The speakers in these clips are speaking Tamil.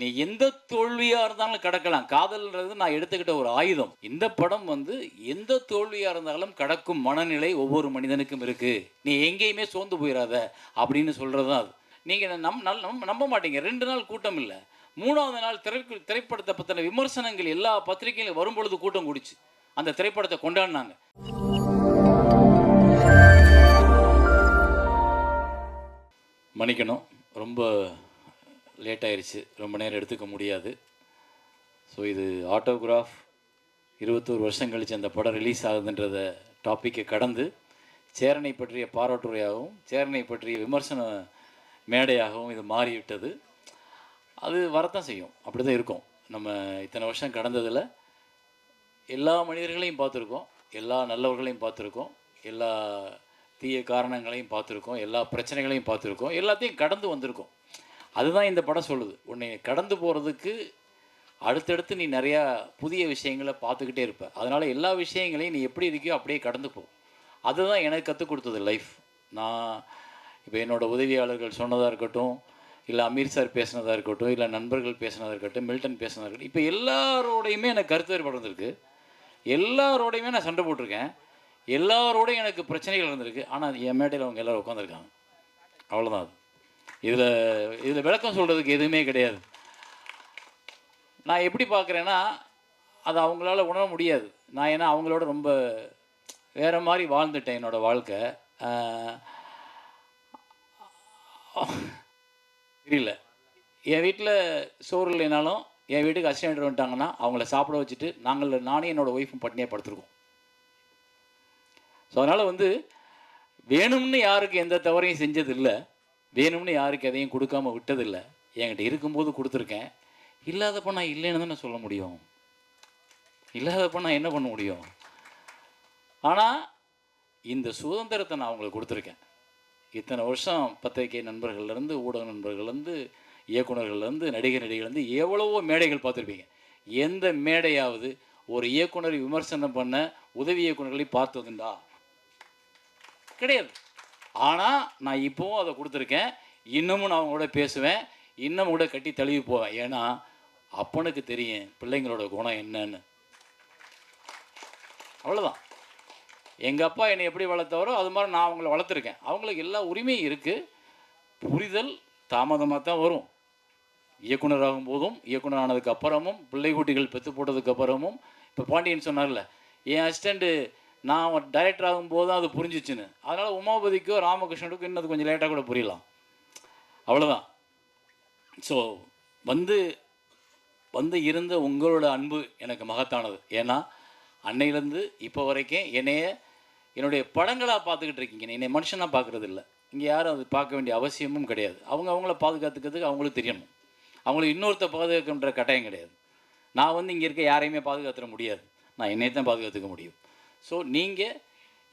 நீ எந்த தோல்வியாக இருந்தாலும் கடக்கலாம். காதல்ன்றது நான் எடுத்துக்கிட்ட ஒரு ஆயுதம். இந்த படம் வந்து எந்த தோல்வியாக இருந்தாலும் கடக்கும் மனநிலை ஒவ்வொரு மனிதனுக்கும் இருக்குது நீ எங்கேயுமே சோர்ந்து போயிடாத அப்படின்னு சொல்கிறது தான் அது நீங்கள் நம் நல் நம் நம்ப மாட்டீங்க. ரெண்டு நாள் கூட்டம் இல்லை. மூணாவது நாள் திரை திரைப்படத்தை பற்றின விமர்சனங்கள் எல்லா பத்திரிகையிலும் வரும்பொழுது கூட்டம் கூடிச்சு. அந்த திரைப்படத்தை கொண்டாடினாங்க. மன்னிக்கணும். ரொம்ப லேட் ஆயிடுச்சு ரொம்ப நேரம் எடுத்துக்க முடியாது. ஸோ இது ஆட்டோகிராஃப். இருபத்தோரு வருஷம் கழித்து அந்த படம் ரிலீஸ் ஆகுதுன்றத டாப்பிக்கை கடந்து சேரனை பற்றிய பாராட்டுரையாகவும் சேரனை பற்றிய விமர்சன மேடையாகவும் இது மாறிவிட்டது. அது வரத்தான் செய்யும். அப்படி தான் இருக்கும். நம்ம இத்தனை வருஷம் கடந்ததில் எல்லா மனிதர்களையும் பார்த்துருக்கோம். எல்லா நல்லவர்களையும் பார்த்துருக்கோம். எல்லா தீய காரணங்களையும் பார்த்துருக்கோம். எல்லா பிரச்சனைகளையும் பார்த்துருக்கோம். எல்லாத்தையும் கடந்து வந்திருக்கோம். அதுதான் இந்த படம் சொல்லுது. உன்னை கடந்து போகிறதுக்கு அடுத்தடுத்து நீ நிறையா புதிய விஷயங்களை பார்த்துக்கிட்டே இருப்ப. அதனால் எல்லா விஷயங்களையும் நீ எப்படி இருக்கியோ அப்படியே கடந்து போ. அதுதான் எனக்கு கற்றுக் கொடுத்தது லைஃப் நான் இப்போ என்னோடய உதவியாளர்கள் சொன்னதாக இருக்கட்டும் இல்லை அமீர் சார் பேசினதாக இருக்கட்டும் இல்லை நண்பர்கள் பேசினதாக இருக்கட்டும் மில்டன் பேசினதாக இருக்கட்டும் இப்போ எல்லாரோடையுமே எனக்கு கருத்து வேறுபாடு இருந்திருக்கு எல்லாரோடையுமே நான் சண்டை போட்டிருக்கேன். எல்லாரோடையும் எனக்கு பிரச்சனைகள் இருந்திருக்கு ஆனால் என் மேடையில் அவங்க எல்லோரும் உட்காந்துருக்காங்க அவ்வளோதான் அது. இதில் இதில் விளக்கம் சொல்கிறதுக்கு எதுவுமே கிடையாது. நான் எப்படி பார்க்குறேன்னா அது அவங்களால உணர முடியாது. நான் ஏன்னா அவங்களோட ரொம்ப வேறு மாதிரி வாழ்ந்துட்டேன் என்னோடய வாழ்க்கை. தெரியல. என் வீட்டில் சோறு இல்லைனாலும் என் வீட்டுக்கு அசிஸ்டன்ட் வந்துட்டாங்கன்னா அவங்கள சாப்பிட வச்சுட்டு நாங்கள் நானே என்னோடய ஒய்ஃபும் பட்டினியாக படுத்துருக்கோம். ஸோ அதனால் வந்து வேணும்னு யாருக்கு எந்த தவறையும் செஞ்சதில்லை. வேணும்னு யாருக்கு எதையும் கொடுக்காம விட்டதில்லை. என்கிட்ட இருக்கும்போது கொடுத்துருக்கேன். இல்லாதப்ப நான் இல்லைன்னு தானே சொல்ல முடியும். இல்லாதப்ப நான் என்ன பண்ண முடியும்? ஆனால் இந்த சுதந்திரத்தை நான் அவங்களுக்கு கொடுத்துருக்கேன். இத்தனை வருஷம் பத்திரிகை நண்பர்கள்லேருந்து ஊடக நண்பர்கள்லேருந்து இயக்குனர்கள்லேருந்து நடிகர் நடிகர்லேருந்து எவ்வளவோ மேடைகள் பார்த்துருப்பீங்க. எந்த மேடையாவது ஒரு இயக்குனரை விமர்சனம் பண்ண உதவி இயக்குனர்களை பார்த்ததுண்டா? கிடையாது. ஆனால் நான் இப்போவும் அதை கொடுத்துருக்கேன். இன்னமும் நான் அவங்களோட பேசுவேன். இன்னமும் கூட கட்டி தழுவி போவேன். ஏன்னா அப்பனுக்கு தெரியும் பிள்ளைங்களோட குணம் என்னன்னு. அவ்வளோதான் எங்கள் அப்பா என்னை எப்படி வளர்த்தவரோ அது மாதிரி நான் அவங்கள வளர்த்துருக்கேன். அவங்களுக்கு எல்லா உரிமையும் இருக்குது புரிதல் தாமதமாக தான் வரும். இயக்குனராகும் போதும் இயக்குனர் ஆனதுக்கு அப்புறமும் பிள்ளை குட்டிகள் பெற்று போட்டதுக்கு அப்புறமும் இப்போ பாண்டியன் சொன்னார்ல என் அசிஸ்டண்ட்டு நான் டைரக்டர் ஆகும்போது தான் அது புரிஞ்சிச்சுன்னு. அதனால் உமாபதிக்கோ ராமகிருஷ்ணனுக்கும் இன்னும் அது கொஞ்சம் லேட்டாக கூட புரியலாம். அவ்வளோதான் ஸோ வந்து வந்து இருந்த உங்களோட அன்பு எனக்கு மகத்தானது. ஏன்னா அன்னையிலேருந்து இப்போ வரைக்கும் என்னைய என்னுடைய படங்களாக பார்த்துக்கிட்டு இருக்கீங்க. என்னை மனுஷனாக பார்க்குறது இல்லை இங்கே யாரும் அது பார்க்க வேண்டிய அவசியமும் கிடையாது. அவங்க அவங்கள பாதுகாத்துக்கிறதுக்கு அவங்களுக்கு தெரியணும். அவங்கள இன்னொருத்த பாதுகாக்கின்ற கட்டாயம் கிடையாது. நான் வந்து இங்கே இருக்க யாரையுமே பாதுகாத்துட முடியாது. நான் என்னை தான் பாதுகாத்துக்க முடியும். ஸோ நீங்கள்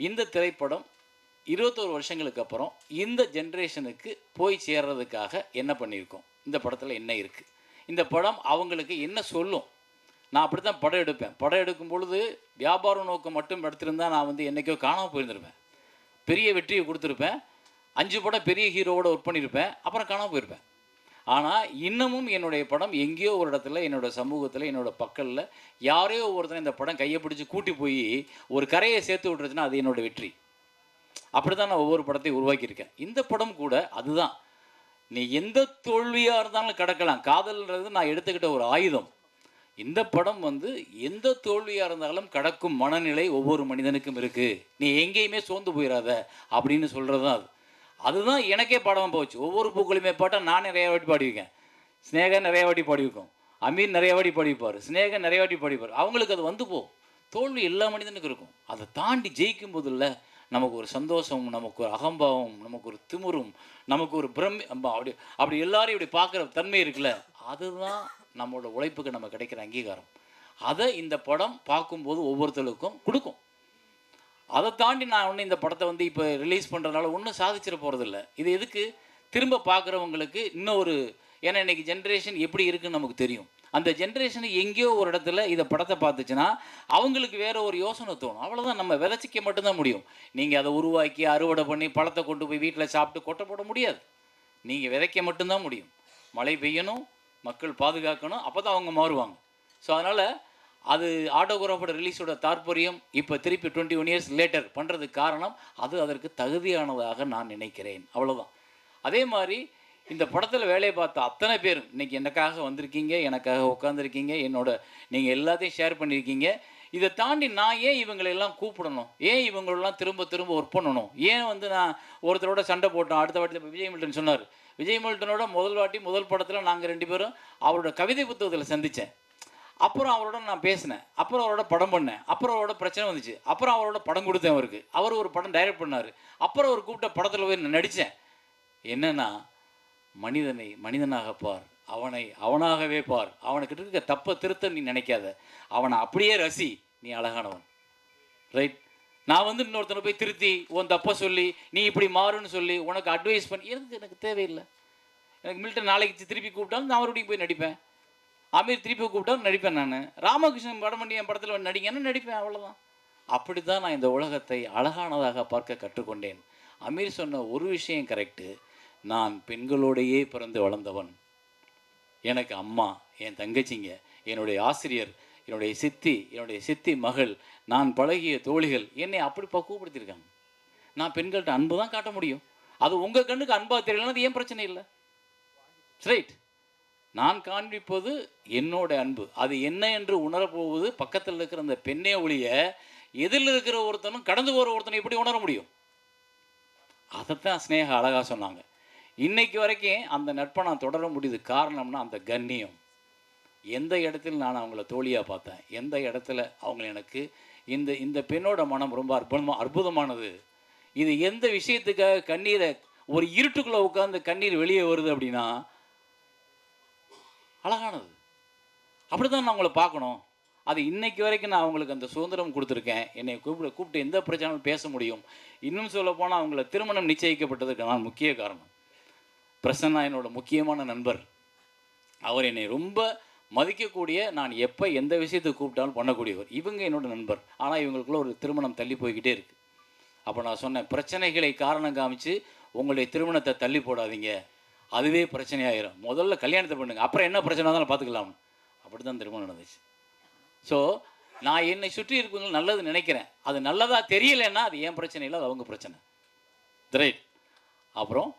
இந்த திரைப்படம் இருபத்தோரு வருஷங்களுக்கு அப்புறம் இந்த ஜென்ரேஷனுக்கு போய் சேர்றதுக்காக என்ன பண்ணியிருக்கோம்? இந்த படத்தில் என்ன இருக்குது இந்த படம் அவங்களுக்கு என்ன சொல்லும்? நான் அப்படி தான் படம் எடுப்பேன். படம் எடுக்கும் பொழுது வியாபார நோக்கம் மட்டும் எடுத்திருந்தா நான் வந்து என்றைக்கோ காணாமல் போயிருந்திருப்பேன். பெரிய வெற்றியை கொடுத்துருப்பேன். அஞ்சு படம் பெரிய ஹீரோவோட ஒர்க் பண்ணியிருப்பேன். அப்புறம் காணாமல் போயிருப்பேன். ஆனால் இன்னமும் என்னுடைய படம் எங்கேயோ ஒரு இடத்துல என்னோடய சமூகத்தில் என்னோட பக்கலில் யாரையோ ஒருத்தனை இந்த படம் கையை பிடிச்சி கூட்டி போய் ஒரு கரையை சேர்த்து விட்டுருச்சுன்னா அது என்னோட வெற்றி. அப்படி தான் நான் ஒவ்வொரு படத்தையும் உருவாக்கியிருக்கேன். இந்த படம் கூட அதுதான். நீ எந்த தோல்வியாக இருந்தாலும் கடக்கலாம். காதல்ன்றது நான் எடுத்துக்கிட்ட ஒரு ஆயுதம். இந்த படம் வந்து எந்த தோல்வியாக இருந்தாலும் கடக்கும் மனநிலை ஒவ்வொரு மனிதனுக்கும் இருக்குது நீ எங்கேயுமே சோர்ந்து போயிடாத அப்படின்னு சொல்கிறது தான் அது. அதுதான் எனக்கே பாடமாக போச்சு. ஒவ்வொரு பூக்களுமே பாட்டால் நான் நிறைய வாட்டி பாடியிருக்கேன். ஸ்னேகா நிறைய வாட்டி பாடியிருக்கோம். அமீர் நிறைய வாட்டி பாடிப்பார் ஸ்னேகா நிறைய வாட்டி பாடிப்பார் அவங்களுக்கு அது வந்து போ தோல்வி எல்லா மனிதனுக்கும் இருக்கும். அதை தாண்டி ஜெயிக்கும் போதில்ல நமக்கு ஒரு சந்தோஷம் நமக்கு ஒரு அகம்பாவம் நமக்கு ஒரு திமுறும் நமக்கு ஒரு பிரம்மி அப்படி அப்படி எல்லாரையும் இப்படி பார்க்குற தன்மை இருக்குல்ல அதுதான் நம்மளோட உழைப்புக்கு நம்ம கிடைக்கிற அங்கீகாரம். அதை இந்த படம் பார்க்கும்போது ஒவ்வொருத்தருக்கும் கொடுக்கும். அதை தாண்டி நான் ஒன்றும் இந்த படத்தை வந்து இப்போ ரிலீஸ் பண்ணுறதுனால ஒன்றும் சாதிச்சிட போகிறதில்ல இது எதுக்கு? திரும்ப பார்க்குறவங்களுக்கு இன்னும் ஒரு ஏன்னா இன்னைக்கு ஜென்ரேஷன் எப்படி இருக்குன்னு நமக்கு தெரியும். அந்த ஜென்ரேஷன் எங்கேயோ ஒரு இடத்துல இதை படத்தை பார்த்துச்சுன்னா அவங்களுக்கு வேற ஒரு யோசனை தோணும். அவ்வளோதான் நம்ம விதைச்சிக்க மட்டும்தான் முடியும். நீங்கள் அதை உருவாக்கி அறுவடை பண்ணி பழத்தை கொண்டு போய் வீட்டில் சாப்பிட்டு கொட்டை போட முடியாது. நீங்கள் விதைக்க மட்டும்தான் முடியும். மழை பெய்யணும் மக்கள் பாதுகாக்கணும் அப்போ தான் அவங்க மாறுவாங்க. ஸோ அதனால் அது ஆட்டோகிராஃபோட ரிலீஸோட தாற்பயம் இப்போ திருப்பி டுவெண்ட்டி ஒன் இயர்ஸ் லேட்டர் பண்ணுறதுக்கு காரணம் அது அதற்கு தகுதியானதாக நான் நினைக்கிறேன். அவ்வளோதான் அதே மாதிரி இந்த படத்தில் வேலையை பார்த்த அத்தனை பேரும் இன்னைக்கு எனக்காக வந்திருக்கீங்க எனக்காக உட்காந்துருக்கீங்க என்னோட நீங்கள் எல்லாத்தையும் ஷேர் பண்ணியிருக்கீங்க இதை தாண்டி நான் ஏன் இவங்களை எல்லாம் கூப்பிடணும்? ஏன் இவங்களெல்லாம் திரும்ப திரும்ப ஒர்க் பண்ணணும்? ஏன் வந்து நான் ஒருத்தரோட சண்டை போட்டோம்? அடுத்த வாட்டி விஜய் மில்டன் சொன்னார். விஜய் மில்டனோட முதல் வாட்டி முதல் படத்தில் நாங்கள் ரெண்டு பேரும் அவரோட கவிதை புத்தகத்தில் சந்தித்தேன் அப்புறம் அவரோட நான் பேசினேன். அப்புறம் அவரோட படம் பண்ணேன். அப்புறம் அவரோட பிரச்சனை வந்துச்சு. அப்புறம் அவரோட படம் கொடுத்தேன் அவருக்கு. அவர் ஒரு படம் டைரக்ட் பண்ணார். அப்புறம் அவர் கூப்பிட்ட படத்தில் போய் நான் நடித்தேன் என்னென்னா மனிதனை மனிதனாக பார். அவனை அவனாகவே பார். அவனுக்கிட்ட இருக்க தப்பை திருத்த நீ நினைக்காத. அவனை அப்படியே ரசி. நீ அழகானவன். ரைட் நான் வந்து இன்னொருத்தனை போய் திருத்தி உன் தப்பை சொல்லி நீ இப்படி மாறுன்னு சொல்லி உனக்கு அட்வைஸ் பண்ணி எனக்கு எனக்கு தேவையில்லை. எனக்கு மில்டன் நாளைக்கு திருப்பி கூப்பிட்டாலும் நான் மறுபடியும் போய் நடிப்பேன். அமீர் திருப்பி கூப்பிட்டா நடிப்பேன் நான். ராமகிருஷ்ணன் படம் பண்ணி என் படத்தில் நடிங்கன்னு நடிப்பேன் அவ்வளோதான் அப்படி தான் நான் இந்த உலகத்தை அழகானதாக பார்க்க கற்றுக்கொண்டேன். அமீர் சொன்ன ஒரு விஷயம் கரெக்டு நான் பெண்களோடையே பிறந்து வளர்ந்தவன். எனக்கு அம்மா என் தங்கச்சிங்க என்னுடைய ஆசிரியர் என்னுடைய சித்தி என்னுடைய சித்தி மகள் நான் பழகிய தோழிகள் என்னை அப்படி பக்குவப்படுத்தியிருக்காங்க நான் பெண்கள்கிட்ட அன்பு தான் காட்ட முடியும். அது உங்கள் கண்ணுக்கு அன்பாக தெரியலன்னா அது ஏன் பிரச்சனை இல்லை? ரைட் நான் காண்பிப்பது என்னோட அன்பு. அது என்ன என்று உணரப்போவது பக்கத்தில் இருக்கிற அந்த பெண்ணே ஒழிய எதிரில் இருக்கிற ஒருத்தனும் கடந்து போகிற ஒருத்தனை எப்படி உணர முடியும்? அதைத்தான் ஸ்னேகா அழகாக சொன்னாங்க. இன்னைக்கு வரைக்கும் அந்த நட்பை நான் தொடர முடியுது. காரணம்னா அந்த கண்ணியம். எந்த இடத்துல நான் அவங்கள தோழியாக பார்த்தேன்? எந்த இடத்துல அவங்க எனக்கு இந்த இந்த பெண்ணோட மனம் ரொம்ப அற்புதமாக அற்புதமானது? இது எந்த விஷயத்துக்காக கண்ணீரை ஒரு இருட்டுக்குள்ளே உட்காந்து கண்ணீர் வெளியே வருது அப்படின்னா அழகானது. அப்படி தான் நான் அவங்கள பார்க்கணும். அது இன்னைக்கு வரைக்கும் நான் அவங்களுக்கு அந்த சுதந்திரம் கொடுத்துருக்கேன். என்னை கூப்பிட கூப்பிட்டு எந்த பிரச்சனையும் பேச முடியும். இன்னும் சொல்ல போனால் அவங்கள திருமணம் நிச்சயிக்கப்பட்டதுக்கு நான் முக்கிய காரணம். பிரசன்னா என்னோட முக்கியமான நண்பர். அவர் என்னை ரொம்ப மதிக்கக்கூடிய நான் எப்போ எந்த விஷயத்தை கூப்பிட்டாலும் பண்ணக்கூடியவர். இவங்க என்னோட நண்பர். ஆனால் இவங்களுக்குள்ள ஒரு திருமணம் தள்ளி போய்கிட்டே இருக்குது அப்போ நான் சொன்னேன் பிரச்சனைகளை காரணம் காமிச்சு உங்களுடைய திருமணத்தை தள்ளி போடாதீங்க. அதுவே பிரச்சனையாயிரும். முதல்ல கல்யாணத்தை பண்ணுங்க. அப்புறம் என்ன பிரச்சனை இருந்தாலும் பார்த்துக்கலாம். அப்படி தான் திருமணம் நடந்துச்சு. ஸோ நான் என்னை சுற்றி இருக்கவங்க நல்லது நினைக்கிறேன். அது நல்லதாக தெரியலைன்னா அது ஏன் பிரச்சனை இல்லை அது அவங்க பிரச்சனை. ரைட் அப்புறம்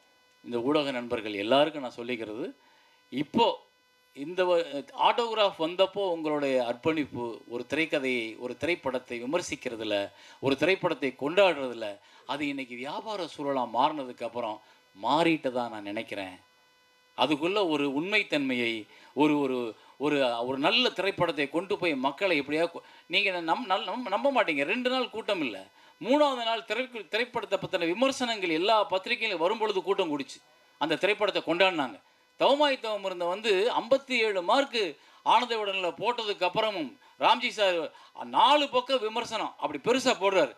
இந்த ஊடக நண்பர்கள் எல்லாருக்கும் நான் சொல்லிக்கிறது இப்போது இந்த ஆட்டோகிராஃப் வந்தப்போ உங்களுடைய அர்ப்பணிப்பு ஒரு திரைக்கதையை ஒரு திரைப்படத்தை விமர்சிக்கிறதுல ஒரு திரைப்படத்தை கொண்டாடுறதுல அது இன்னைக்கு வியாபார சூழலாக மாறினதுக்கப்புறம் அப்புறம் தான் நான் நினைக்கிறேன். அதுக்குள்ள ஒரு உண்மைத்தன்மையை ஒரு ஒரு ஒரு ஒரு நல்ல திரைப்படத்தை கொண்டு போய் மக்களை எப்படியா நீங்கள் நம் நல் நம் நம்ப மாட்டீங்க. ரெண்டு நாள் கூட்டம் இல்லை. மூணாவது நாள் திரை திரைப்படத்தை பற்றின விமர்சனங்கள் எல்லா பத்திரிகையிலும் வரும்பொழுது கூட்டம் கூடிச்சு. அந்த திரைப்படத்தை கொண்டாடினாங்க. தவமாய் தவம் இருந்த வந்து ஐம்பத்தி ஏழு மார்க்கு ஆனந்த உடனில் போட்டதுக்கு அப்புறமும் ராம்ஜி சார் நாலு பக்கம் விமர்சனம். அப்படி பெருசாக போடுறாரு.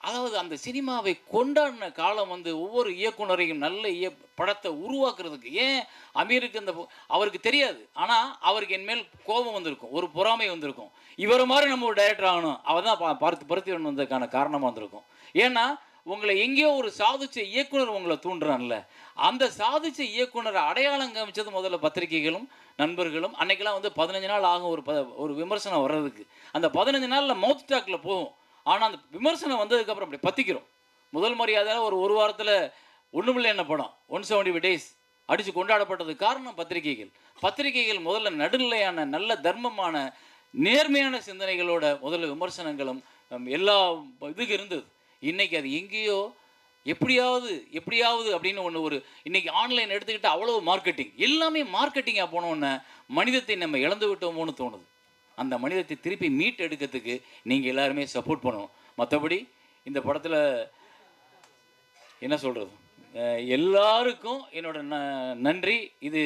அதாவது அந்த சினிமாவை கொண்டாடின காலம் வந்து ஒவ்வொரு இயக்குனரையும் நல்ல இய படத்தை உருவாக்குறதுக்கு. ஏன்? அமீருக்கு இந்த அவருக்கு தெரியாது. ஆனால் அவருக்கு என் மேல் கோபம் வந்திருக்கும். ஒரு பொறாமை வந்திருக்கும். இவரை மாதிரி நம்ம ஒரு டைரக்டர் ஆகணும். அவர் தான் பருத்து பார்த்து பருத்தி வந்ததுக்கான காரணமாக வந்திருக்கும். ஏன்னா உங்களை எங்கேயோ ஒரு சாதிச்ச இயக்குனர் உங்களை தூண்டுறான்ல. அந்த சாதிச்ச இயக்குனரை அடையாளம் காமிச்சது முதல்ல பத்திரிகைகளும் நண்பர்களும். அன்னைக்கெல்லாம் வந்து பதினஞ்சு நாள் ஆகும் ஒரு ப ஒரு விமர்சனம் வர்றதுக்கு. அந்த பதினஞ்சு நாளில் மவுத் டாக்கில் போகும். ஆனால் அந்த விமர்சனம் வந்ததுக்கப்புறம் அப்படி பற்றிக்கிறோம் முதல் மரியாதையில் ஒரு ஒரு வாரத்தில் ஒன்றுமில்லை என்ன படம். ஒன் செவன்டி டேஸ் அடித்து கொண்டாடப்பட்டது காரணம் பத்திரிகைகள். பத்திரிகைகள் முதல்ல நடுநிலையான நல்ல தர்மமான நேர்மையான சிந்தனைகளோட முதல்ல விமர்சனங்களும் எல்லா இதுக்கு இருந்தது. இன்றைக்கி அது எங்கேயோ எப்படியாவது எப்படியாவது அப்படின்னு ஒன்று ஒரு இன்றைக்கி ஆன்லைன் எடுத்துக்கிட்டு அவ்வளோ மார்க்கெட்டிங் எல்லாமே மார்க்கெட்டிங்காக போனோன்னே மனிதத்தை நம்ம இழந்து விட்டோமோன்னு தோணுது. அந்த மனிதத்தை திருப்பி மீட் எடுக்கிறதுக்கு நீங்கள் எல்லாருமே சப்போர்ட் பண்ணணும். மற்றபடி இந்த படத்தில் என்ன சொல்கிறது எல்லாருக்கும் என்னோட ந நன்றி. இது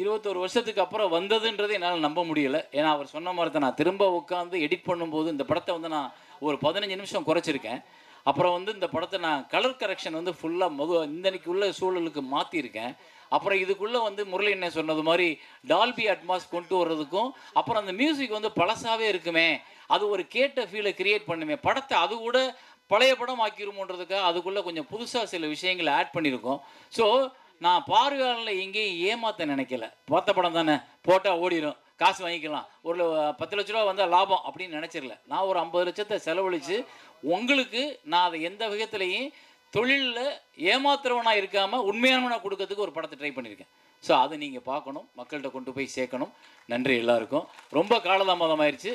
இருபத்தோரு வருஷத்துக்கு அப்புறம் வந்ததுன்றது என்னால் நம்ப முடியலை. ஏன்னா அவர் சொன்ன மாதிரி தான் நான் திரும்ப உட்காந்து எடிட் பண்ணும்போது இந்த படத்தை வந்து நான் ஒரு பதினஞ்சு நிமிஷம் குறைச்சிருக்கேன். அப்புறம் வந்து இந்த படத்தை நான் கலர் கரெக்ஷன் வந்து ஃபுல்லாக மது இந்தன்னைக்கு உள்ள சூழலுக்கு மாற்றிருக்கேன் அப்புறம் இதுக்குள்ளே வந்து முரளி என்ன சொன்னது மாதிரி டால்பி அட்மாஸ் கொண்டு வர்றதுக்கும் அப்புறம் அந்த மியூசிக் வந்து பழசாகவே இருக்குமே. அது ஒரு கேட்ட ஃபீலை கிரியேட் பண்ணுமே. படத்தை அது கூட பழைய படம் ஆக்கிருமோன்றதுக்காக அதுக்குள்ளே கொஞ்சம் புதுசாக சில விஷயங்களை ஆட் பண்ணியிருக்கோம் ஸோ நான் பார்வையாளர்களை எங்கேயும் ஏமாத்த நினைக்கல. பார்த்த படம் தானே? போட்டால் ஓடிடும் காசு வாங்கிக்கலாம். ஒரு பத்து லட்ச ரூபா வந்தால் லாபம் அப்படின்னு நினச்சிடல நான் ஒரு ஐம்பது லட்சத்தை செலவழித்து உங்களுக்கு நான் அதை எந்த விதத்துலையும் தொழிலில் ஏமாத்துறவனாக இருக்காமல் உண்மையானவனாக கொடுக்கறதுக்கு ஒரு படத்தை ட்ரை பண்ணியிருக்கேன் ஸோ அதை நீங்கள் பார்க்கணும் மக்கள்கிட்ட கொண்டு போய் சேர்க்கணும். நன்றி எல்லாருக்கும். ரொம்ப காலதாமதமாயிருச்சு.